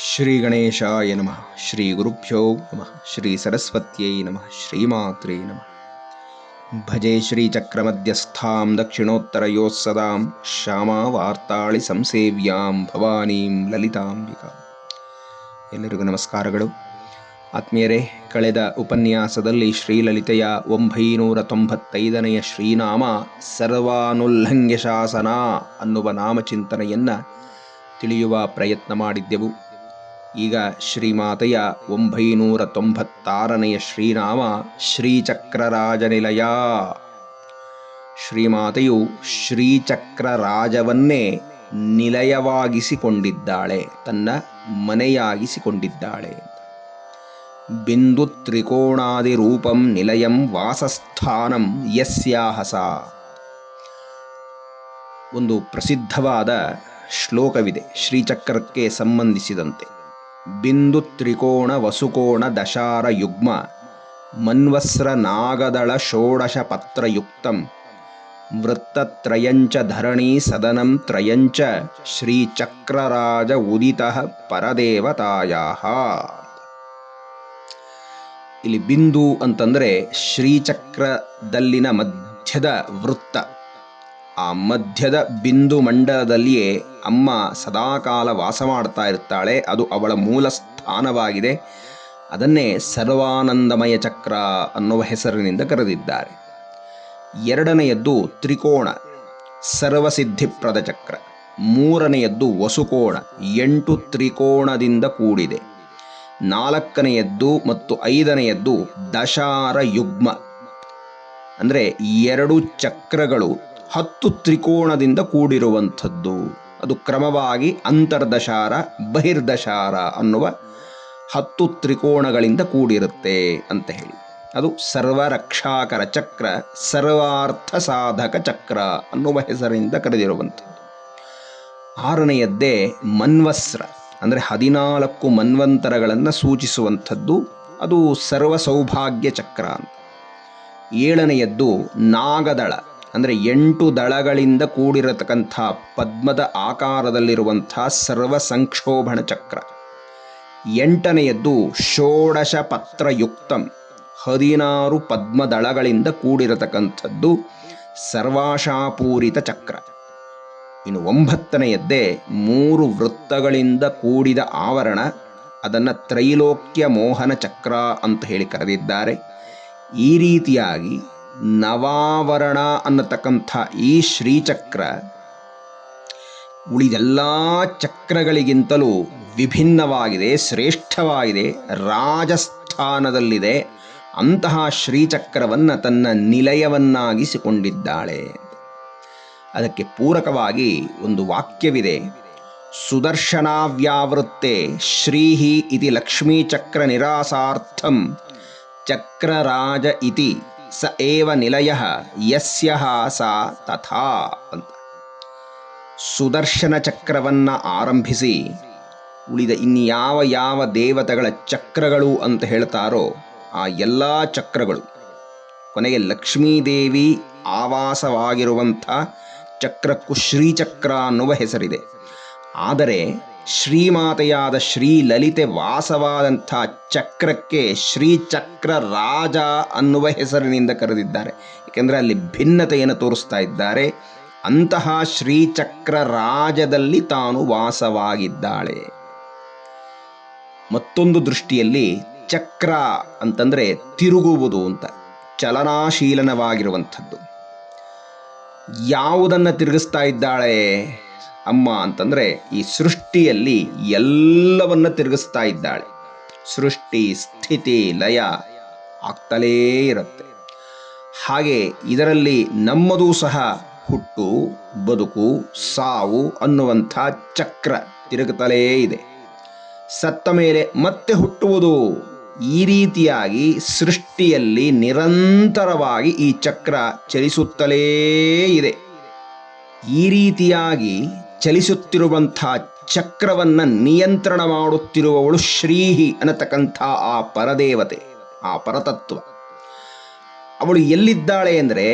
ಶ್ರೀ ಗಣೇಶಾಯ ನಮಃ, ಶ್ರೀ ಗುರುಭ್ಯೋ ನಮಃ, ಶ್ರೀ ಸರಸ್ವತ್ಯೈ ನಮಃ ಶ್ರೀಮಾತ್ರೇ ನಮಃ. ಭಜೆ ಶ್ರೀಚಕ್ರಮಧ್ಯಸ್ಥಾಂ ದಕ್ಷಿಣೋತ್ತರಯೋತ್ಸದಾಂ ಶ್ಯಾಮಾವಾರ್ತಾಳಿ ಸಂಸೇವ್ಯಾಂ ಭವಾನೀಂ ಲಲಿತಾಂಬಿಕಾ. ಎಲ್ಲರಿಗೂ ನಮಸ್ಕಾರಗಳು. ಆತ್ಮೀಯರೇ, ಕಳೆದ ಉಪನ್ಯಾಸದಲ್ಲಿ ಶ್ರೀಲಲಿತೆಯ ಒಂಬೈನೂರ ತೊಂಬತ್ತೈದನೆಯ ಶ್ರೀನಾಮ ಸರ್ವಾನುಲ್ಲಂಘ್ಯ ಶಾಸನ ಅನ್ನುವ ನಾಮಚಿಂತನೆಯನ್ನು ತಿಳಿಯುವ ಪ್ರಯತ್ನ ಮಾಡಿದ್ದೆವು. ಈಗ ಶ್ರೀಮಾತೆಯ ಒಂಬೈನೂರ ತೊಂಬತ್ತಾರನೆಯ ಶ್ರೀನಾಮ ಶ್ರೀಚಕ್ರರಾಜನಿಲಯ. ಶ್ರೀಮಾತೆಯು ಶ್ರೀಚಕ್ರರಾಜವನ್ನೇ ನಿಲಯವಾಗಿಸಿಕೊಂಡಿದ್ದಾಳೆ, ತನ್ನ ಮನೆಯಾಗಿಸಿಕೊಂಡಿದ್ದಾಳೆ. ಬಿಂದು ತ್ರಿಕೋಣಾದಿ ರೂಪಂ ನಿಲಯಂ ವಾಸಸ್ಥಾನಂ ಯಸ್ಯಾಹಸ. ಒಂದು ಪ್ರಸಿದ್ಧವಾದ ಶ್ಲೋಕವಿದೆ ಶ್ರೀಚಕ್ರಕ್ಕೆ ಸಂಬಂಧಿಸಿದಂತೆ. ಬಿಂದು ತ್ರಿಕೋಣ ವಸುಕೋಣ ದಶಾರ ಯುಗ್ಮ ಮನ್ವಸ್ರ ನಾಗದಳ ಷೋಡಶ ಪತ್ರಯುಕ್ತಂ ವೃತ್ತತ್ರಯಂಚ ಧರಣಿ ಸದನಂ ತ್ರಯಂಚ ಶ್ರೀಚಕ್ರರಾಜ ಉದಿತ ಪರದೇವತಾಯ ಇಲ್ಲಿ ಬಿಂದು ಅಂತಂದರೆ ಶ್ರೀಚಕ್ರದಲ್ಲಿನ ಮಧ್ಯದ ವೃತ್ತ. ಆ ಮಧ್ಯದ ಬಿಂದು ಮಂಡಲದಲ್ಲಿಯೇ ಅಮ್ಮ ಸದಾಕಾಲ ವಾಸ ಮಾಡ್ತಾ ಇರ್ತಾಳೆ. ಅದು ಅವಳ ಮೂಲ ಸ್ಥಾನವಾಗಿದೆ. ಅದನ್ನೇ ಸರ್ವಾನಂದಮಯ ಚಕ್ರ ಅನ್ನುವ ಹೆಸರಿನಿಂದ ಕರೆದಿದ್ದಾರೆ. ಎರಡನೆಯದ್ದು ತ್ರಿಕೋಣ, ಸರ್ವಸಿದ್ಧಿಪ್ರದ ಚಕ್ರ. ಮೂರನೆಯದ್ದು ವಸುಕೋಣ, ಎಂಟು ತ್ರಿಕೋಣದಿಂದ ಕೂಡಿದೆ. ನಾಲ್ಕನೆಯದ್ದು ಮತ್ತು ಐದನೆಯದ್ದು ದಶಾರ ಯುಗ್ಮ ಅಂದರೆ ಎರಡು ಚಕ್ರಗಳು ಹತ್ತು ತ್ರಿಕೋಣದಿಂದ ಕೂಡಿರುವಂಥದ್ದು. ಅದು ಕ್ರಮವಾಗಿ ಅಂತರ್ದಶಾರ, ಬಹಿರ್ದಶಾರ ಅನ್ನುವ ಹತ್ತು ತ್ರಿಕೋಣಗಳಿಂದ ಕೂಡಿರುತ್ತೆ ಅಂತ ಹೇಳಿ. ಅದು ಸರ್ವರಕ್ಷಾಕರ ಚಕ್ರ, ಸರ್ವಾರ್ಥ ಸಾಧಕ ಚಕ್ರ ಅನ್ನುವ ಹೆಸರಿನಿಂದ ಕರೆದಿರುವಂಥದ್ದು. ಆರನೆಯದ್ದೇ ಮನ್ವಸ್ರ ಅಂದರೆ ಹದಿನಾಲ್ಕು ಮನ್ವಂತರಗಳನ್ನು ಸೂಚಿಸುವಂಥದ್ದು. ಅದು ಸರ್ವ ಸೌಭಾಗ್ಯ ಚಕ್ರ ಅಂತ. ಏಳನೆಯದ್ದು ನಾಗದಳ ಅಂದರೆ ಎಂಟು ದಳಗಳಿಂದ ಕೂಡಿರತಕ್ಕಂಥ ಪದ್ಮದ ಆಕಾರದಲ್ಲಿರುವಂಥ ಸರ್ವ ಸಂಕ್ಷೋಭಣ ಚಕ್ರ. ಎಂಟನೆಯದ್ದು ಷೋಡಶ ಪತ್ರಯುಕ್ತಂ. ಹದಿನಾರು ಪದ್ಮದಳಗಳಿಂದ ಕೂಡಿರತಕ್ಕಂಥದ್ದು ಸರ್ವಾಶಾಪೂರಿತ ಚಕ್ರ. ಇನ್ನು ಒಂಬತ್ತನೆಯದ್ದೇ ಮೂರು ವೃತ್ತಗಳಿಂದ ಕೂಡಿದ ಆವರಣ, ಅದನ್ನು ತ್ರೈಲೋಕ್ಯ ಮೋಹನ ಚಕ್ರ ಅಂತ ಹೇಳಿ ಕರೆದಿದ್ದಾರೆ. ಈ ರೀತಿಯಾಗಿ ನವಾವರಣ ಅನ್ನತಕ್ಕಂಥ ಈ ಶ್ರೀಚಕ್ರ ಉಳಿದೆಲ್ಲ ಚಕ್ರಗಳಿಗಿಂತಲೂ ವಿಭಿನ್ನವಾಗಿದೆ, ಶ್ರೇಷ್ಠವಾಗಿದೆ, ರಾಜಸ್ಥಾನದಲ್ಲಿದೆ. ಅಂತಹ ಶ್ರೀಚಕ್ರವನ್ನು ತನ್ನ ನಿಲಯವನ್ನಾಗಿಸಿಕೊಂಡಿದ್ದಾಳೆ. ಅದಕ್ಕೆ ಪೂರಕವಾಗಿ ಒಂದು ವಾಕ್ಯವಿದೆ. ಸುದರ್ಶನಾವ್ಯಾವೃತ್ತೆ ಶ್ರೀಹಿ ಇತಿ ಲಕ್ಷ್ಮೀಚಕ್ರ ನಿರಾಸಾರ್ಥಂ, ಚಕ್ರರಾಜ ಇತಿ ಸ ಏವ ನಿಲಯ ಯಸ್ಯ ಸಾ ತಥಾ ಅಂತ. ಸುದರ್ಶನ ಚಕ್ರವನ್ನು ಆರಂಭಿಸಿ ಉಳಿದ ಇನ್ಯಾವ ಯಾವ ದೇವತೆಗಳ ಚಕ್ರಗಳು ಅಂತ ಹೇಳ್ತಾರೋ ಆ ಎಲ್ಲ ಚಕ್ರಗಳು. ಕೊನೆಗೆ ಲಕ್ಷ್ಮೀದೇವಿ ಆವಾಸವಾಗಿರುವಂಥ ಚಕ್ರಕ್ಕೂ ಶ್ರೀಚಕ್ರ ಅನ್ನುವ ಹೆಸರಿದೆ. ಆದರೆ ಶ್ರೀಮಾತೆಯಾದ ಶ್ರೀ ಲಲಿತೆ ವಾಸವಾದಂಥ ಚಕ್ರಕ್ಕೆ ಶ್ರೀಚಕ್ರ ರಾಜ ಅನ್ನುವ ಹೆಸರಿನಿಂದ ಕರೆದಿದ್ದಾರೆ. ಏಕೆಂದರೆ ಅಲ್ಲಿ ಭಿನ್ನತೆಯನ್ನು ತೋರಿಸ್ತಾ ಇದ್ದಾರೆ. ಅಂತಹ ಶ್ರೀಚಕ್ರ ರಾಜದಲ್ಲಿ ತಾನು ವಾಸವಾಗಿದ್ದಾಳೆ. ಮತ್ತೊಂದು ದೃಷ್ಟಿಯಲ್ಲಿ ಚಕ್ರ ಅಂತಂದರೆ ತಿರುಗುವುದು ಅಂತ, ಚಲನಾಶೀಲನವಾಗಿರುವಂಥದ್ದು. ಯಾವುದನ್ನು ತಿರುಗಿಸ್ತಾ ಇದ್ದಾಳೆ? ಅಮ್ಮ ಅಂತಂದರೆ ಈ ಸೃಷ್ಟಿಯಲ್ಲಿ ಎಲ್ಲವನ್ನ ತಿರುಗಿಸ್ತಾ ಇದ್ದಾಳೆ. ಸೃಷ್ಟಿ, ಸ್ಥಿತಿ, ಲಯ ಆಗ್ತಲೇ ಇರುತ್ತೆ. ಹಾಗೆ ಇದರಲ್ಲಿ ನಮ್ಮದು ಸಹ ಹುಟ್ಟು, ಬದುಕು, ಸಾವು ಅನ್ನುವಂಥ ಚಕ್ರ ತಿರುಗುತ್ತಲೇ ಇದೆ. ಸತ್ತ ಮೇಲೆ ಮತ್ತೆ ಹುಟ್ಟುವುದು ಈ ರೀತಿಯಾಗಿ ಸೃಷ್ಟಿಯಲ್ಲಿ ನಿರಂತರವಾಗಿ ಈ ಚಕ್ರ ಚಲಿಸುತ್ತಲೇ ಇದೆ. ಈ ರೀತಿಯಾಗಿ ಚಲಿಸುತ್ತಿರುವಂಥ ಚಕ್ರವನ್ನು ನಿಯಂತ್ರಣ ಮಾಡುತ್ತಿರುವವಳು ಶ್ರೀಹಿ ಅನ್ನತಕ್ಕಂಥ ಆ ಪರದೇವತೆ, ಆ ಪರತತ್ವ. ಅವಳು ಎಲ್ಲಿದ್ದಾಳೆ ಅಂದರೆ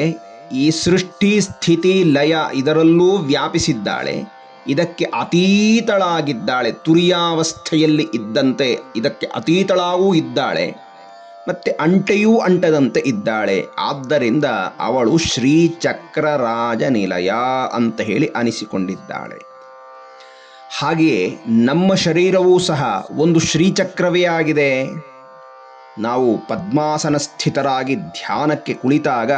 ಈ ಸೃಷ್ಟಿ, ಸ್ಥಿತಿ, ಲಯ ಇದರಲ್ಲೂ ವ್ಯಾಪಿಸಿದ್ದಾಳೆ. ಇದಕ್ಕೆ ಅತೀತಳಾಗಿದ್ದಾಳೆ, ತುರಿಯಾವಸ್ಥೆಯಲ್ಲಿ ಇದ್ದಂತೆ ಇದಕ್ಕೆ ಅತೀತಳಾಗೂ ಇದ್ದಾಳೆ. ಮತ್ತೆ ಅಂಟೆಯೂ ಅಂಟದಂತೆ ಇದ್ದಾಳೆ. ಆದ್ದರಿಂದ ಅವಳು ಶ್ರೀಚಕ್ರ ರಾಜ ನಿಲಯ ಅಂತ ಹೇಳಿ ಅನಿಸಿಕೊಂಡಿದ್ದಾಳೆ. ಹಾಗೆಯೇ ನಮ್ಮ ಶರೀರವೂ ಸಹ ಒಂದು ಶ್ರೀಚಕ್ರವೇ ಆಗಿದೆ. ನಾವು ಪದ್ಮಾಸನ ಸ್ಥಿತರಾಗಿ ಧ್ಯಾನಕ್ಕೆ ಕುಳಿತಾಗ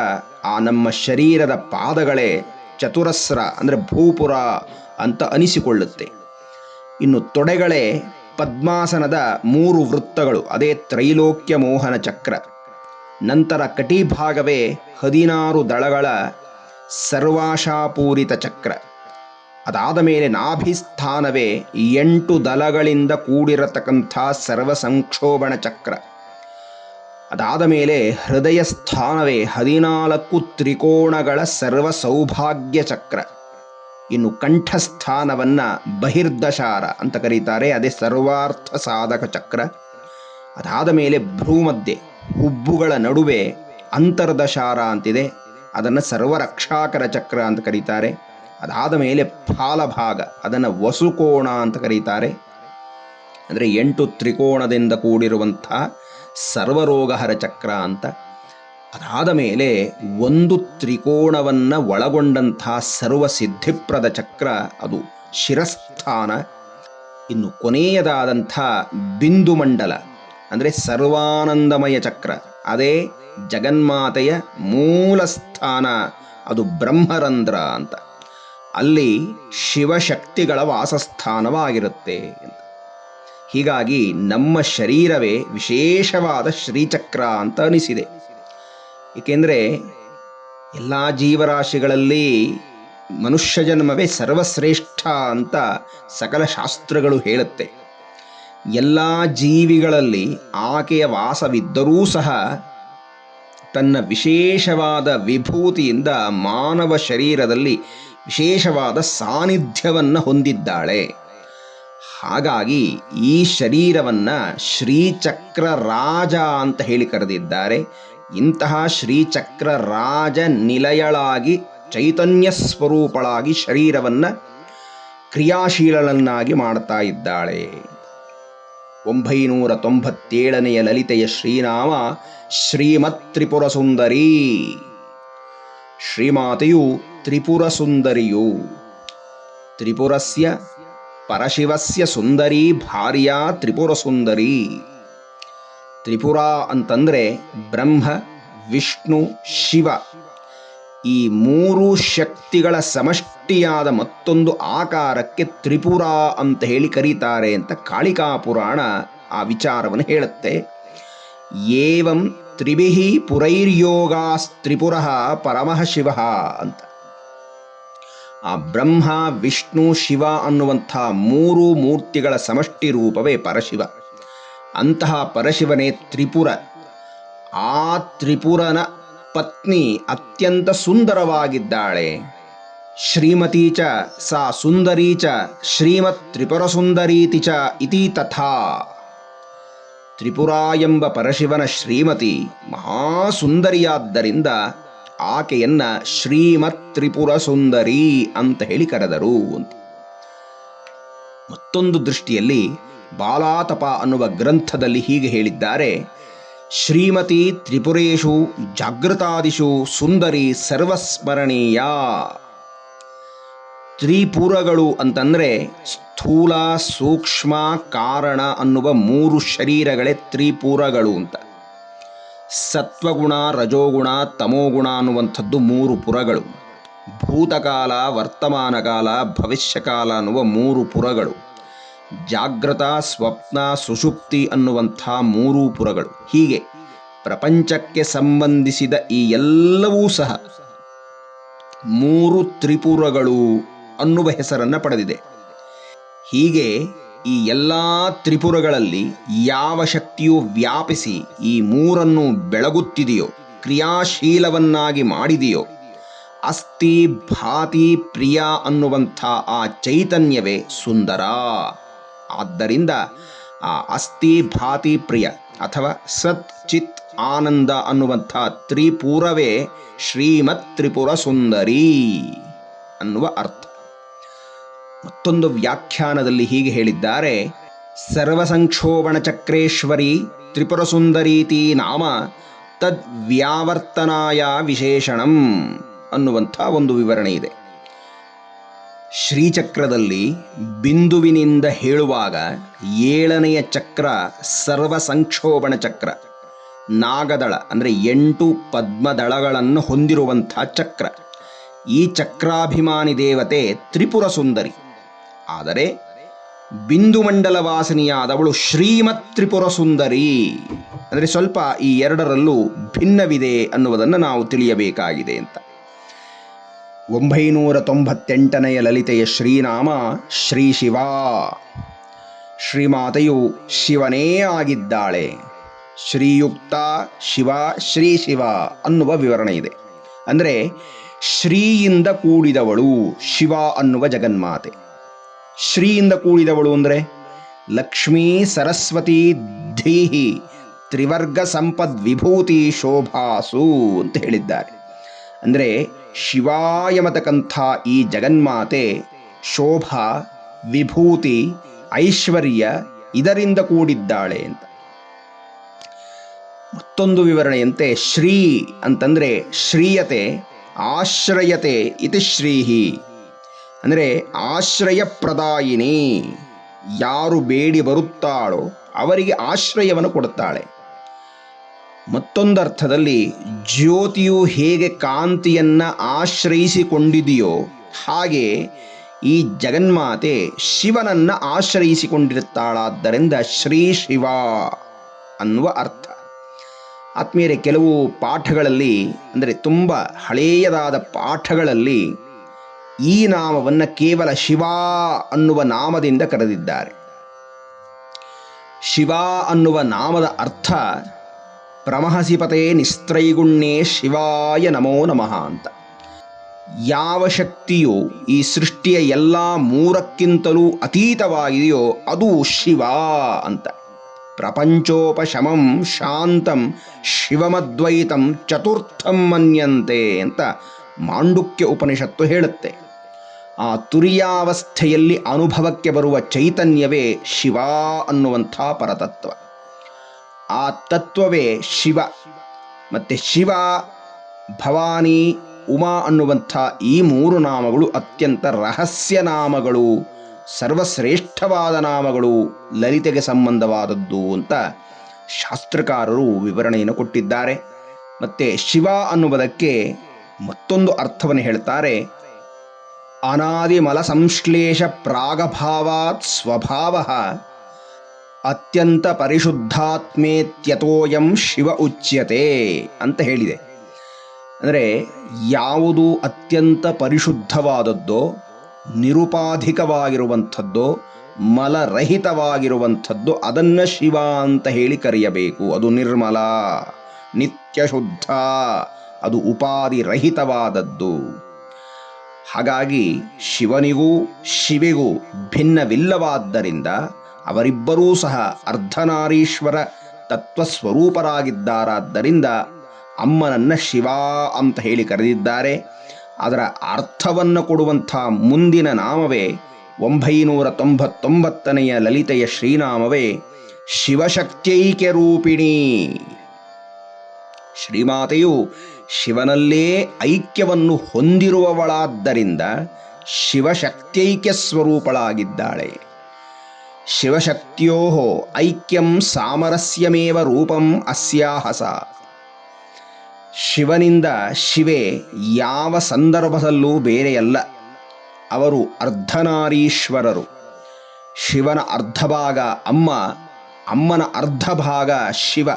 ಆ ನಮ್ಮ ಶರೀರದ ಪಾದಗಳೇ ಚತುರಸ್ರ ಅಂದರೆ ಭೂಪುರ ಅಂತ ಅನಿಸಿಕೊಳ್ಳುತ್ತೆ. ಇನ್ನು ತೊಡೆಗಳೇ ಪದ್ಮಾಸನದ ಮೂರು ವೃತ್ತಗಳು, ಅದೇ ತ್ರೈಲೋಕ್ಯ ಮೋಹನ ಚಕ್ರ. ನಂತರ ಕಟಿಭಾಗವೇ ಹದಿನಾರು ದಳಗಳ ಸರ್ವಾಶಾಪೂರಿತ ಚಕ್ರ. ಅದಾದ ಮೇಲೆ ನಾಭಿಸ್ಥಾನವೇ ಎಂಟು ದಲಗಳಿಂದ ಕೂಡಿರತಕ್ಕಂಥ ಸರ್ವ ಸಂಕ್ಷೋಭಣ ಚಕ್ರ. ಅದಾದ ಮೇಲೆ ಹೃದಯ ಸ್ಥಾನವೇ ಹದಿನಾಲ್ಕು ತ್ರಿಕೋಣಗಳ ಸರ್ವ ಸೌಭಾಗ್ಯ ಚಕ್ರ. ಇನ್ನು ಕಂಠಸ್ಥಾನವನ್ನ ಬಹಿರ್ದಶಾರ ಅಂತ ಕರೀತಾರೆ. ಅದೇ ಸರ್ವಾರ್ಥ ಸಾಧಕ ಚಕ್ರ. ಅದಾದ ಮೇಲೆ ಭ್ರೂಮಧ್ಯೆ ಹುಬ್ಬುಗಳ ನಡುವೆ ಅಂತರ್ದಶಾರ ಅಂತಿದೆ. ಅದನ್ನು ಸರ್ವರಕ್ಷಾಕರ ಚಕ್ರ ಅಂತ ಕರೀತಾರೆ. ಅದಾದ ಮೇಲೆ ಫಾಲಭಾಗ, ಅದನ್ನು ವಸುಕೋಣ ಅಂತ ಕರೀತಾರೆ. ಅಂದರೆ ಎಂಟು ತ್ರಿಕೋಣದಿಂದ ಕೂಡಿರುವಂಥ ಸರ್ವರೋಗಹರ ಚಕ್ರ ಅಂತ. ಅದಾದ ಮೇಲೆ ಒಂದು ತ್ರಿಕೋಣವನ್ನು ಒಳಗೊಂಡಂಥ ಸರ್ವ ಸಿದ್ಧಿಪ್ರದ ಚಕ್ರ, ಅದು ಶಿರಸ್ಥಾನ. ಇನ್ನು ಕೊನೆಯದಾದಂಥ ಬಿಂದುಮಂಡಲ, ಅಂದರೆ ಸರ್ವಾನಂದಮಯ ಚಕ್ರ, ಅದೇ ಜಗನ್ಮಾತೆಯ ಮೂಲ ಸ್ಥಾನ ಅದು ಬ್ರಹ್ಮರಂಧ್ರ ಅಂತ. ಅಲ್ಲಿ ಶಿವಶಕ್ತಿಗಳ ವಾಸಸ್ಥಾನವಾಗಿರುತ್ತೆ ಅಂತ. ಹೀಗಾಗಿ ನಮ್ಮ ಶರೀರವೇ ವಿಶೇಷವಾದ ಶ್ರೀಚಕ್ರ ಅಂತ ಅನಿಸಿದೆ. ಏಕೆಂದರೆ ಎಲ್ಲ ಜೀವರಾಶಿಗಳಲ್ಲಿ ಮನುಷ್ಯ ಜನ್ಮವೇ ಸರ್ವಶ್ರೇಷ್ಠ ಅಂತ ಸಕಲ ಶಾಸ್ತ್ರಗಳು ಹೇಳುತ್ತೆ. ಎಲ್ಲ ಜೀವಿಗಳಲ್ಲಿ ಆಕೆಯ ವಾಸವಿದ್ದರೂ ಸಹ ತನ್ನ ವಿಶೇಷವಾದ ವಿಭೂತಿಯಿಂದ ಮಾನವ ಶರೀರದಲ್ಲಿ ವಿಶೇಷವಾದ ಸಾನ್ನಿಧ್ಯವನ್ನು ಹೊಂದಿದ್ದಾಳೆ. ಹಾಗಾಗಿ ಈ ಶರೀರವನ್ನು ಶ್ರೀಚಕ್ರ ರಾಜ ಅಂತ ಹೇಳಿ ಕರೆದಿದ್ದಾರೆ. ಇಂತಹ ಶ್ರೀಚಕ್ರ ರಾಜ ನಿಲಯಳಾಗಿ ಚೈತನ್ಯ ಸ್ವರೂಪಳಾಗಿ ಶರೀರವನ್ನ ಕ್ರಿಯಾಶೀಲನನ್ನಾಗಿ ಮಾಡ್ತಾ ಇದ್ದಾಳೆ. ಒಂಬೈನೂರ ತೊಂಬತ್ತೇಳನೆಯ ಲಲಿತೆಯ ಶ್ರೀನಾಮ ಶ್ರೀಮತ್ ತ್ರಿಪುರ ಸುಂದರಿ ಶ್ರೀಮಾತೆಯು ತ್ರಿಪುರ ಸುಂದರಿಯು ತ್ರಿಪುರಸ್ಯ ಪರಶಿವಸ್ಯ ಸುಂದರಿ ಭಾರ್ಯಾ ತ್ರಿಪುರ ಸುಂದರಿ ತ್ರಿಪುರ ಅಂತಂದರೆ ಬ್ರಹ್ಮ, ವಿಷ್ಣು, ಶಿವ. ಈ ಮೂರು ಶಕ್ತಿಗಳ ಸಮಷ್ಟಿಯಾದ ಮತ್ತೊಂದು ಆಕಾರಕ್ಕೆ ತ್ರಿಪುರ ಅಂತ ಹೇಳಿ ಕರೀತಾರೆ ಅಂತ ಕಾಳಿಕಾ ಪುರಾಣ ಆ ವಿಚಾರವನ್ನು ಹೇಳುತ್ತೆ. ಏವಂ ತ್ರಿಭಿಹಿ ಪುರೈರ್ಯೋಗಾಸ್ತ್ರಿಪುರ ಪರಮಃ ಶಿವ ಅಂತ. ಆ ಬ್ರಹ್ಮ, ವಿಷ್ಣು, ಶಿವ ಅನ್ನುವಂಥ ಮೂರು ಮೂರ್ತಿಗಳ ಸಮಷ್ಟಿ ರೂಪವೇ ಪರಶಿವ. ಅಂತಹ ಪರಶಿವನೇ ತ್ರಿಪುರ. ಆ ತ್ರಿಪುರನ ಪತ್ನಿ ಅತ್ಯಂತ ಸುಂದರವಾಗಿದ್ದಾಳೆ. ಶ್ರೀಮತಿ ಚ ಸಾ ಸುಂದರಿ ಚ ಶ್ರೀಮತ್ ತ್ರಿಪುರಸುಂದರೀತಿ ಚ ಇತಿ ತಥಾ. ತ್ರಿಪುರ ಎಂಬ ಪರಶಿವನ ಶ್ರೀಮತಿ ಮಹಾಸುಂದರಿಯಾದ್ದರಿಂದ ಆಕೆಯನ್ನ ಶ್ರೀಮತ್ ತ್ರಿಪುರ ಸುಂದರಿ ಅಂತ ಹೇಳಿ ಕರೆದರು ಅಂತ. ಮತ್ತೊಂದು ದೃಷ್ಟಿಯಲ್ಲಿ ಬಾಲಾತಪ ಅನ್ನುವ ಗ್ರಂಥದಲ್ಲಿ ಹೀಗೆ ಹೇಳಿದ್ದಾರೆ. ಶ್ರೀಮತಿ ತ್ರಿಪುರೇಶು ಜಾಗೃತಾದಿಶು ಸುಂದರಿ ಸರ್ವಸ್ಮರಣೀಯ. ತ್ರಿಪುರಗಳು ಅಂತಂದರೆ ಸ್ಥೂಲ, ಸೂಕ್ಷ್ಮ, ಕಾರಣ ಅನ್ನುವ ಮೂರು ಶರೀರಗಳೇ ತ್ರಿಪುರಗಳು ಅಂತ. ಸತ್ವಗುಣ, ರಜೋಗುಣ, ತಮೋಗುಣ ಅನ್ನುವಂಥದ್ದು ಮೂರು ಪುರಗಳು. ಭೂತಕಾಲ, ವರ್ತಮಾನಕಾಲ, ಭವಿಷ್ಯಕಾಲ ಅನ್ನುವ ಮೂರು ಪುರಗಳು. ಜಾಗೃತ ಸ್ವಪ್ನ, ಸುಷುಪ್ತಿ ಅನ್ನುವಂಥ ಮೂರು ಪುರಗಳು. ಹೀಗೆ ಪ್ರಪಂಚಕ್ಕೆ ಸಂಬಂಧಿಸಿದ ಈ ಎಲ್ಲವೂ ಸಹ ಮೂರು ತ್ರಿಪುರಗಳು ಅನ್ನುವ ಹೆಸರನ್ನು ಪಡೆದಿದೆ. ಹೀಗೆ ಈ ಎಲ್ಲ ತ್ರಿಪುರಗಳಲ್ಲಿ ಯಾವ ಶಕ್ತಿಯು ವ್ಯಾಪಿಸಿ ಈ ಮೂರನ್ನು ಬೆಳಗುತ್ತಿದೆಯೋ, ಕ್ರಿಯಾಶೀಲವನ್ನಾಗಿ ಮಾಡಿದೆಯೋ, ಅಸ್ಥಿ, ಭಾತಿ, ಪ್ರಿಯ ಅನ್ನುವಂಥ ಆ ಚೈತನ್ಯವೇ ಸುಂದರ. ಆದ್ದರಿಂದ ಆ ಅಸ್ಥಿ ಭಾತಿ ಪ್ರಿಯ ಅಥವಾ ಸತ್ ಚಿತ್ ಆನಂದ ಅನ್ನುವಂಥ ತ್ರಿಪುರವೇ ಶ್ರೀಮತ್ ತ್ರಿಪುರ ಸುಂದರಿ ಅನ್ನುವ ಅರ್ಥ. ಮತ್ತೊಂದು ವ್ಯಾಖ್ಯಾನದಲ್ಲಿ ಹೀಗೆ ಹೇಳಿದ್ದಾರೆ ಸರ್ವಸಂಕ್ಷೋಭಣ ಚಕ್ರೇಶ್ವರಿ ತ್ರಿಪುರ ಸುಂದರೀತಿ ನಾಮ ತದ್ವ್ಯಾವರ್ತನಾಯ ವಿಶೇಷಣಂ ಅನ್ನುವಂಥ ಒಂದು ವಿವರಣೆ ಇದೆ. ಶ್ರೀಚಕ್ರದಲ್ಲಿ ಬಿಂದುವಿನಿಂದ ಹೇಳುವಾಗ ಏಳನೆಯ ಚಕ್ರ ಸರ್ವ ಸಂಕ್ಷೋಭಣ ಚಕ್ರ, ನಾಗದಳ ಅಂದರೆ ಎಂಟು ಪದ್ಮದಳಗಳನ್ನು ಹೊಂದಿರುವಂಥ ಚಕ್ರ. ಈ ಚಕ್ರಾಭಿಮಾನಿ ದೇವತೆ ತ್ರಿಪುರ ಸುಂದರಿ. ಆದರೆ ಬಿಂದುಮಂಡಲ ವಾಸಿನಿಯಾದವಳು ಶ್ರೀಮತ್ ತ್ರಿಪುರ ಸುಂದರಿ. ಅಂದರೆ ಸ್ವಲ್ಪ ಈ ಎರಡರಲ್ಲೂ ಭಿನ್ನವಿದೆ ಅನ್ನುವುದನ್ನು ನಾವು ತಿಳಿಯಬೇಕಾಗಿದೆ ಅಂತ. ಒಂಬೈನೂರ ತೊಂಬತ್ತೆಂಟನೆಯ ಲಲಿತೆಯ ಶ್ರೀನಾಮ ಶ್ರೀ ಶಿವ. ಶ್ರೀಮಾತೆಯು ಶಿವನೇ ಆಗಿದ್ದಾಳೆ. ಶ್ರೀಯುಕ್ತ ಶಿವ ಶ್ರೀ ಶಿವ ಅನ್ನುವ ವಿವರಣೆ ಇದೆ. ಅಂದರೆ ಶ್ರೀಯಿಂದ ಕೂಡಿದವಳು ಶಿವ ಅನ್ನುವ ಜಗನ್ಮಾತೆ. ಶ್ರೀಯಿಂದ ಕೂಡಿದವಳು ಅಂದರೆ ಲಕ್ಷ್ಮೀ ಸರಸ್ವತಿ ಧೀಹಿ ತ್ರಿವರ್ಗ ಸಂಪದ್ ವಿಭೂತಿ ಶೋಭಾಸು ಅಂತ ಹೇಳಿದ್ದಾರೆ. ಅಂದರೆ ಶಿವಾಯಮತಕ್ಕಂಥ ಈ ಜಗನ್ಮಾತೆ ಶೋಭಾ, ವಿಭೂತಿ, ಐಶ್ವರ್ಯ ಇದರಿಂದ ಕೂಡಿದ್ದಾಳೆ ಅಂತ. ಮತ್ತೊಂದು ವಿವರಣೆಯಂತೆ ಶ್ರೀ ಅಂತಂದರೆ ಶ್ರೀಯತೆ, ಆಶ್ರಯತೆ ಇತಿ ಶ್ರೀಹಿ. ಅಂದರೆ ಆಶ್ರಯ ಪ್ರದಾಯಿನಿ ಯಾರು ಬೇಡಿ ಬರುತ್ತಾಳೋ ಅವರಿಗೆ ಆಶ್ರಯವನ್ನು ಕೊಡುತ್ತಾಳೆ. ಮತ್ತೊಂದರ್ಥದಲ್ಲಿ, ಜ್ಯೋತಿಯು ಹೇಗೆ ಕಾಂತಿಯನ್ನ ಆಶ್ರಯಿಸಿಕೊಂಡಿದೆಯೋ ಹಾಗೆ ಈ ಜಗನ್ಮಾತೆ ಶಿವನನ್ನ ಆಶ್ರಯಿಸಿಕೊಂಡಿರುತ್ತಾಳಾದ್ದರಿಂದ ಶ್ರೀ ಶಿವ ಅನ್ನುವ ಅರ್ಥ. ಆತ್ಮೀಯರೇ, ಕೆಲವು ಪಾಠಗಳಲ್ಲಿ, ಅಂದರೆ ತುಂಬ ಹಳೆಯದಾದ ಪಾಠಗಳಲ್ಲಿ ಈ ನಾಮವನ್ನು ಕೇವಲ ಶಿವ ಅನ್ನುವ ನಾಮದಿಂದ ಕರೆದಿದ್ದಾರೆ. ಶಿವ ಅನ್ನುವ ನಾಮದ ಅರ್ಥ ಪ್ರಮಹಸಿಪತೆ ನಿಸ್ತ್ರೈಗುಣ್ಯೇ ಶಿವಾಯ ನಮೋ ನಮಃ ಅಂತ. ಯಾವ ಶಕ್ತಿಯು ಈ ಸೃಷ್ಟಿಯ ಎಲ್ಲ ಮೂರಕ್ಕಿಂತಲೂ ಅತೀತವಾಗಿದೆಯೋ ಅದು ಶಿವ ಅಂತ. ಪ್ರಪಂಚೋಪಶಮಂ ಶಾಂತಂ ಶಿವಮದ್ವೈತಂ ಚತುರ್ಥಂ ಮನ್ಯಂತೆ ಅಂತ ಮಾಂಡುಕ್ಯ ಉಪನಿಷತ್ತು ಹೇಳುತ್ತೆ. ಆ ತುರಿಯಾವಸ್ಥೆಯಲ್ಲಿ ಅನುಭವಕ್ಕೆ ಬರುವ ಚೈತನ್ಯವೇ ಶಿವ ಅನ್ನುವಂಥ ಪರತತ್ವ. ಆ ತತ್ವವೇ ಶಿವ. ಮತ್ತು ಶಿವ, ಭವಾನಿ, ಉಮಾ ಅನ್ನುವಂಥ ಈ ಮೂರು ನಾಮಗಳು ಅತ್ಯಂತ ರಹಸ್ಯ ನಾಮಗಳು, ಸರ್ವಶ್ರೇಷ್ಠವಾದ ನಾಮಗಳು, ಲಲಿತೆಗೆ ಸಂಬಂಧವಾದದ್ದು ಅಂತ ಶಾಸ್ತ್ರಕಾರರು ವಿವರಣೆಯನ್ನು ಕೊಟ್ಟಿದ್ದಾರೆ. ಮತ್ತು ಶಿವ ಅನ್ನುವುದಕ್ಕೆ ಮತ್ತೊಂದು ಅರ್ಥವನ್ನು ಹೇಳ್ತಾರೆ. ಅನಾದಿಮಲ ಸಂಶ್ಲೇಷ ಪ್ರಾಗಭಾವಾತ್ ಸ್ವಭಾವ ಅತ್ಯಂತ ಪರಿಶುದ್ಧಾತ್ಮೇತ್ಯತೋಯಂ ಶಿವ ಉಚ್ಯತೆ ಅಂತ ಹೇಳಿದೆ. ಅಂದರೆ ಯಾವುದು ಅತ್ಯಂತ ಪರಿಶುದ್ಧವಾದದ್ದೋ, ನಿರುಪಾಧಿಕವಾಗಿರುವಂಥದ್ದೋ, ಮಲರಹಿತವಾಗಿರುವಂಥದ್ದು ಅದನ್ನು ಶಿವ ಅಂತ ಹೇಳಿ ಕರೆಯಬೇಕು. ಅದು ನಿರ್ಮಲ, ನಿತ್ಯ ಶುದ್ಧ, ಅದು ಉಪಾಧಿ ರಹಿತವಾದದ್ದು. ಹಾಗಾಗಿ ಶಿವನಿಗೂ ಶಿವಿಗೂ ಭಿನ್ನವಿಲ್ಲವಾದ್ದರಿಂದ ಅವರಿಬ್ಬರೂ ಸಹ ಅರ್ಧನಾರೀಶ್ವರ ತತ್ವಸ್ವರೂಪರಾಗಿದ್ದಾರಾದ್ದರಿಂದ ಅಮ್ಮನನ್ನ ಶಿವ ಅಂತ ಹೇಳಿ ಕರೆದಿದ್ದಾರೆ. ಅದರ ಅರ್ಥವನ್ನು ಕೊಡುವಂಥ ಮುಂದಿನ ನಾಮವೇ ಒಂಬೈನೂರ ತೊಂಬತ್ತೊಂಬತ್ತನೆಯ ಲಲಿತೆಯ ಶ್ರೀನಾಮವೇ ಶಿವಶಕ್ತೈಕ್ಯ ರೂಪಿಣಿ ಶ್ರೀಮಾತೆಯು ಶಿವನಲ್ಲೇ ಐಕ್ಯವನ್ನು ಹೊಂದಿರುವವಳಾದ್ದರಿಂದ ಶಿವಶಕ್ತೈಕ್ಯ ಸ್ವರೂಪಳಾಗಿದ್ದಾಳೆ. ಶಿವಶಕ್ತಿಯೋ ಐಕ್ಯಂ ಸಾಮರಸ್ಯಮೇವ ರೂಪಂ ಅಸ್ಯಾಹಸ ಶಿವನಿಂದ ಶಿವೆ ಯಾವ ಸಂದರ್ಭದಲ್ಲೂ ಬೇರೆಯಲ್ಲ. ಅವರು ಅರ್ಧನಾರೀಶ್ವರರು. ಶಿವನ ಅರ್ಧ ಭಾಗ ಅಮ್ಮ, ಅಮ್ಮನ ಅರ್ಧ ಭಾಗ ಶಿವ.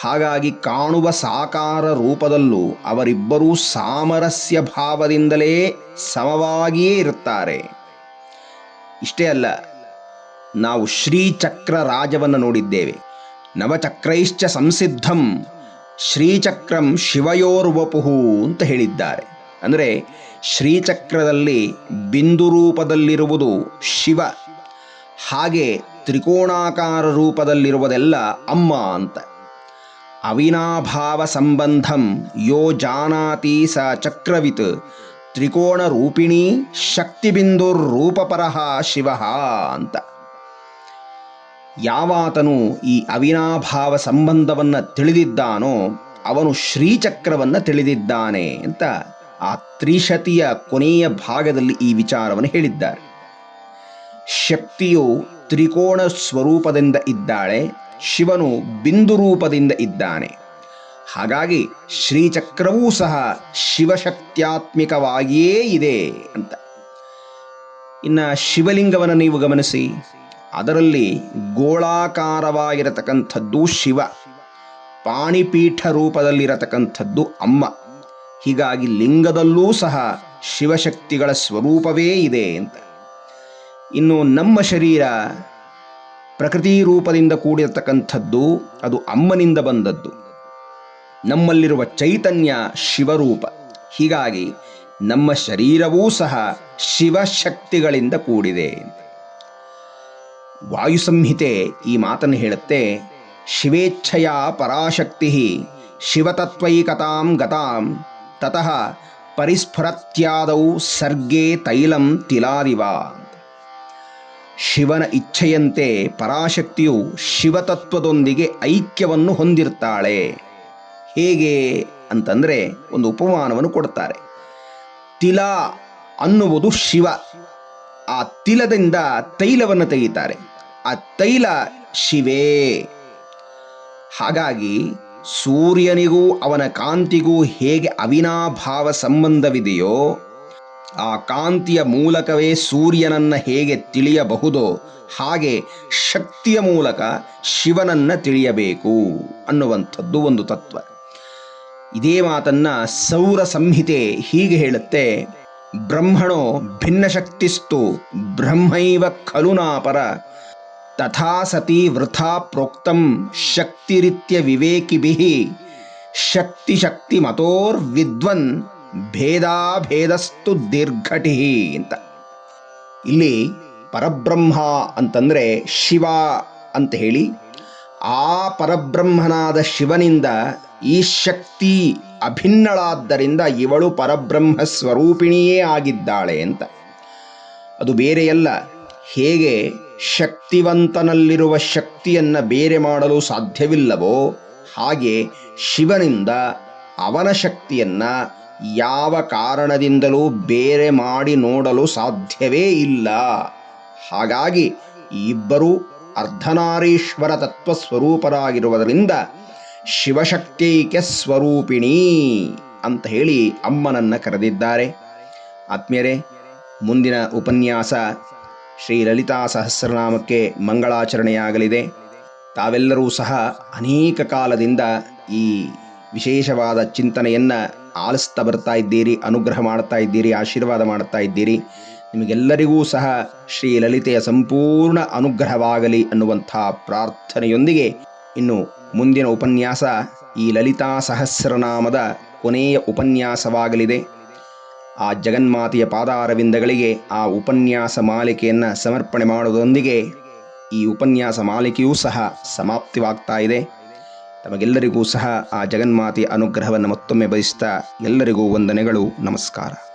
ಹಾಗಾಗಿ ಕಾಣುವ ಸಾಕಾರ ರೂಪದಲ್ಲೂ ಅವರಿಬ್ಬರೂ ಸಾಮರಸ್ಯ ಭಾವದಿಂದಲೇ ಸಮವಾಗಿಯೇ ಇರುತ್ತಾರೆ. ಇಷ್ಟೇ ಅಲ್ಲ ನಾವು ಶ್ರೀಚಕ್ರ ರಾಜವನ್ನು ನೋಡಿದ್ದೇವೆ. ನವಚಕ್ರೈಶ್ಚ ಸಂಸಿದ್ಧಂ, ಶ್ರೀಚಕ್ರಂ ಶಿವಯೋರ್ವಪುಹು ಅಂತ ಹೇಳಿದ್ದಾರೆ. ಅಂದರೆ ಶ್ರೀಚಕ್ರದಲ್ಲಿ ಬಿಂದು ರೂಪದಲ್ಲಿರುವುದು ಶಿವ, ಹಾಗೆ ತ್ರಿಕೋಣಾಕಾರ ರೂಪದಲ್ಲಿರುವುದೆಲ್ಲ ಅಮ್ಮ ಅಂತ. ಅವಿನಾಭಾವ ಸಂಬಂಧಂ ಯೋ ಜಾನಾತಿ ಸ ಚಕ್ರವಿತ್ ತ್ರಿಕೋಣ ರೂಪಿಣಿ ಶಕ್ತಿಬಿಂದುರ್ ರೂಪಪರಹ ಶಿವ ಅಂತ. ಯಾವಾತನು ಈ ಅವಿನಾಭಾವ ಸಂಬಂಧವನ್ನು ತಿಳಿದಿದ್ದಾನೋ ಅವನು ಶ್ರೀಚಕ್ರವನ್ನು ತಿಳಿದಿದ್ದಾನೆ ಅಂತ ಆ ತ್ರಿಶತಿಯ ಕೊನೆಯ ಭಾಗದಲ್ಲಿ ಈ ವಿಚಾರವನ್ನು ಹೇಳಿದ್ದಾರೆ. ಶಕ್ತಿಯು ತ್ರಿಕೋಣ ಸ್ವರೂಪದಿಂದ ಇದ್ದಾಳೆ, ಶಿವನು ಬಿಂದು ರೂಪದಿಂದ ಇದ್ದಾನೆ. ಹಾಗಾಗಿ ಶ್ರೀಚಕ್ರವೂ ಸಹ ಶಿವಶಕ್ತ್ಯಾತ್ಮಿಕವಾಗಿಯೇ ಇದೆ ಅಂತ. ಇನ್ನು ಶಿವಲಿಂಗವನ್ನು ನೀವು ಗಮನಿಸಿ. ಅದರಲ್ಲಿ ಗೋಳಾಕಾರವಾಗಿರತಕ್ಕಂಥದ್ದು ಶಿವ. ಪಾಣಿಪೀಠ ರೂಪದಲ್ಲಿರತಕ್ಕಂಥದ್ದು ಅಮ್ಮ. ಹೀಗಾಗಿ ಲಿಂಗದಲ್ಲೂ ಸಹ ಶಿವಶಕ್ತಿಗಳ ಸ್ವರೂಪವೇ ಇದೆ ಅಂತ. ಇನ್ನು ನಮ್ಮ ಶರೀರ ಪ್ರಕೃತಿ ರೂಪದಿಂದ ಕೂಡಿರತಕ್ಕಂಥದ್ದು ಅದು ಅಮ್ಮನಿಂದ ಬಂದದ್ದು. ನಮ್ಮಲ್ಲಿರುವ ಚೈತನ್ಯ ಶಿವರೂಪ. ಹೀಗಾಗಿ ನಮ್ಮ ಶರೀರವೂ ಸಹ ಶಿವಶಕ್ತಿಗಳಿಂದ ಕೂಡಿದೆ ವಾಯು ಸಂಹಿತೆ ಈ ಮಾತನ್ನು ಹೇಳುತ್ತೆ, ಶಿವೇಚ್ಛೆಯ ಪರಾಶಕ್ತಿ ಶಿವತತ್ವೈಕತಾಂ ಗತಾಂ, ತತಃ ಪರಿಸ್ಫುರತ್ಯಾದೌ ಸರ್ಗೆ ತೈಲಂ ತಿಲಾರಿವ ಶಿವನ ಇಚ್ಛೆಯಂತೆ ಪರಾಶಕ್ತಿಯು ಶಿವತತ್ವದೊಂದಿಗೆ ಐಕ್ಯವನ್ನು ಹೊಂದಿರ್ತಾಳೆ. ಹೇಗೆ ಅಂತಂದರೆ ಒಂದು ಉಪಮಾನವನ್ನು ಕೊಡ್ತಾರೆ. ತಿಲ ಅನ್ನುವುದು ಶಿವ, ಆ ತಿಲದಿಂದ ತೈಲವನ್ನು ತೆಗಿತಾರೆ. ಆ ತೈಲ ಶಿವೇ. ಹಾಗಾಗಿ ಸೂರ್ಯನಿಗೂ ಅವನ ಕಾಂತಿಗೂ ಹೇಗೆ ಅವಿನಾಭಾವ ಸಂಬಂಧವಿದೆಯೋ, ಆ ಕಾಂತಿಯ ಮೂಲಕವೇ ಸೂರ್ಯನನ್ನ ಹೇಗೆ ತಿಳಿಯಬಹುದೋ ಹಾಗೆ ಶಕ್ತಿಯ ಮೂಲಕ ಶಿವನನ್ನ ತಿಳಿಯಬೇಕು ಅನ್ನುವಂಥದ್ದು ಒಂದು ತತ್ವ. ಇದೇ ಮಾತನ್ನ ಸೌರ ಸಂಹಿತೆ ಹೀಗೆ ಹೇಳುತ್ತೆ, ಬ್ರಹ್ಮಣೋ ಭಿನ್ನ ಶಕ್ತಿಸ್ತು ಬ್ರಹ್ಮೈವ ಖಲು ನಾಪರ ತಥಾ ಸತಿ ವೃಥಾ ಪ್ರೋಕ್ತಂ ಶಕ್ತಿರಿತ್ಯ ವಿವೇಕಿಭಿ ಶಕ್ತಿ ಶಕ್ತಿ ಮತೋರ್ ವಿದ್ವನ್ ಭೇದಾಭೇದಸ್ತು ದೀರ್ಘಟಿ ಅಂತ। ಇಲ್ಲಿ ಪರಬ್ರಹ್ಮ ಅಂತಂದ್ರೆ ಶಿವ ಅಂತ ಹೇಳಿ, ಆ ಪರಬ್ರಹ್ಮನಾದ ಶಿವನಿಂದ ಈ ಶಕ್ತಿ ಅಭಿನ್ನಳಾದ್ದರಿಂದ ಇವಳು ಪರಬ್ರಹ್ಮ ಸ್ವರೂಪಿಣಿಯೇ ಆಗಿದ್ದಾಳೆ ಅಂತ। ಅದು ಬೇರೆಯಲ್ಲ, ಹೇಗೆ ಶಕ್ತಿವಂತನಲ್ಲಿರುವ ಶಕ್ತಿಯನ್ನು ಬೇರೆ ಮಾಡಲು ಸಾಧ್ಯವಿಲ್ಲವೋ, ಹಾಗೆ ಶಿವನಿಂದ ಅವನ ಶಕ್ತಿಯನ್ನ ಯಾವ ಕಾರಣದಿಂದಲೂ ಬೇರೆ ಮಾಡಿ ನೋಡಲು ಸಾಧ್ಯವೇ ಇಲ್ಲ. ಹಾಗಾಗಿ ಇಬ್ಬರೂ ಅರ್ಧನಾರೀಶ್ವರ ತತ್ವ ಸ್ವರೂಪರಾಗಿರುವುದರಿಂದ ಶಿವಶಕ್ತೈಕ್ಯ ಸ್ವರೂಪಿಣಿ ಅಂತ ಹೇಳಿ ಅಮ್ಮನನ್ನ ಕರೆದಿದ್ದಾರೆ. ಆತ್ಮೀಯರೇ, ಮುಂದಿನ ಉಪನ್ಯಾಸ ಶ್ರೀ ಲಲಿತಾ ಸಹಸ್ರನಾಮಕ್ಕೆ ಮಂಗಳಾಚರಣೆಯಾಗಲಿದೆ. ತಾವೆಲ್ಲರೂ ಸಹ ಅನೇಕ ಕಾಲದಿಂದ ಈ ವಿಶೇಷವಾದ ಚಿಂತನೆಯನ್ನು ಆಲಿಸ್ತಾ ಬರ್ತಾ ಇದ್ದೀರಿ, ಅನುಗ್ರಹ ಮಾಡ್ತಾ ಇದ್ದೀರಿ, ಆಶೀರ್ವಾದ ಮಾಡ್ತಾ ಇದ್ದೀರಿ. ನಿಮಗೆಲ್ಲರಿಗೂ ಸಹ ಶ್ರೀ ಲಲಿತೆಯ ಸಂಪೂರ್ಣ ಅನುಗ್ರಹವಾಗಲಿ ಅನ್ನುವಂಥ ಪ್ರಾರ್ಥನೆಯೊಂದಿಗೆ ಇನ್ನು ಮುಂದಿನ ಉಪನ್ಯಾಸ ಈ ಲಲಿತಾ ಸಹಸ್ರನಾಮದ ಕೊನೆಯ ಉಪನ್ಯಾಸವಾಗಲಿದೆ. ಆ ಜಗನ್ಮಾತೆಯ ಪಾದಾರವಿಂದಗಳಿಗೆ ಆ ಉಪನ್ಯಾಸ ಮಾಲಿಕೆಯನ್ನು ಸಮರ್ಪಣೆ ಮಾಡುವುದರೊಂದಿಗೆ ಈ ಉಪನ್ಯಾಸ ಮಾಲಿಕೆಯೂ ಸಹ ಸಮಾಪ್ತಿವಾಗ್ತಾ ಇದೆ. ತಮಗೆಲ್ಲರಿಗೂ ಸಹ ಆ ಜಗನ್ಮಾತೆಯ ಅನುಗ್ರಹವನ್ನು ಮತ್ತೊಮ್ಮೆ ಬಯಸ್ತಾ ಎಲ್ಲರಿಗೂ ವಂದನೆಗಳು. ನಮಸ್ಕಾರ.